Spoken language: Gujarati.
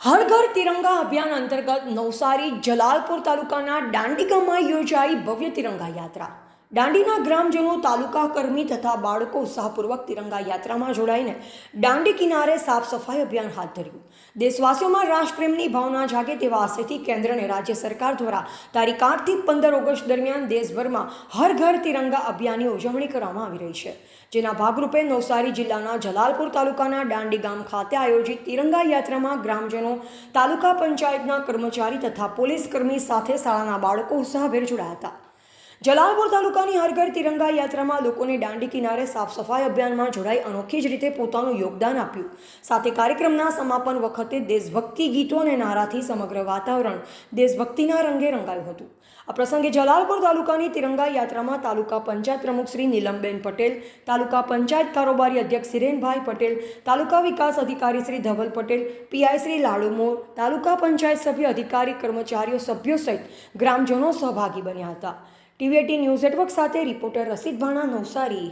હર તિરંગા અભિયાન અંતર્ગત નવસારી જલાલપુર તાલુકાના દાંડી ગામમાં યોજાઈ ભવ્ય તિરંગા યાત્રા. દાંડીના ગ્રામજનો તાલુકા કર્મી તથા બાળકો ઉત્સાહપૂર્વક તિરંગા યાત્રામાં જોડાઈને દાંડી કિનારે સાફ સફાઈ અભિયાન હાથ ધર્યું. દેશવાસીઓમાં રાષ્ટ્રપ્રેમની ભાવના જાગે તેવા આશયથી કેન્દ્ર અને રાજ્ય સરકાર દ્વારા તારીખ આઠથી પંદર ઓગસ્ટ દરમિયાન દેશભરમાં હર ઘર તિરંગા અભિયાનની ઉજવણી કરવામાં આવી રહી છે. જેના ભાગરૂપે નવસારી જિલ્લાના જલાલપુર તાલુકાના દાંડી ગામ ખાતે આયોજિત તિરંગા યાત્રામાં ગ્રામજનો, તાલુકા પંચાયતના કર્મચારી તથા પોલીસ કર્મી સાથે શાળાના બાળકો ઉત્સાહભેર જોડાયા હતા. જલાલપુર તાલુકાની હરઘર તિરંગા યાત્રામાં લોકોને દાંડી કિનારે સાફ સફાઈ અભિયાનમાં જોડાઈ અનોખી જ રીતે પોતાનું યોગદાન આપ્યું. સાથે કાર્યક્રમના સમાપન વખતે દેશભક્તિ ગીતો અને નારાથી સમગ્ર વાતાવરણ દેશભક્તિના રંગે રંગાયું હતું. આ પ્રસંગે જલાલપુર તાલુકાની તિરંગા યાત્રામાં તાલુકા પંચાયત પ્રમુખ શ્રી નીલમબેન પટેલ, તાલુકા પંચાયત કારોબારી અધ્યક્ષ સિરેનભાઈ પટેલ, તાલુકા વિકાસ અધિકારી શ્રી ધવલ પટેલ, પીઆઈ શ્રી લાડુ મોર, તાલુકા પંચાયત સભ્ય અધિકારી કર્મચારીઓ સભ્યો સહિત ગ્રામજનો સહભાગી બન્યા હતા. ટીવીએટી ન્યૂઝ નેટવર્ક સાથે રિપોર્ટર રસીદ ભાણા નવસારી.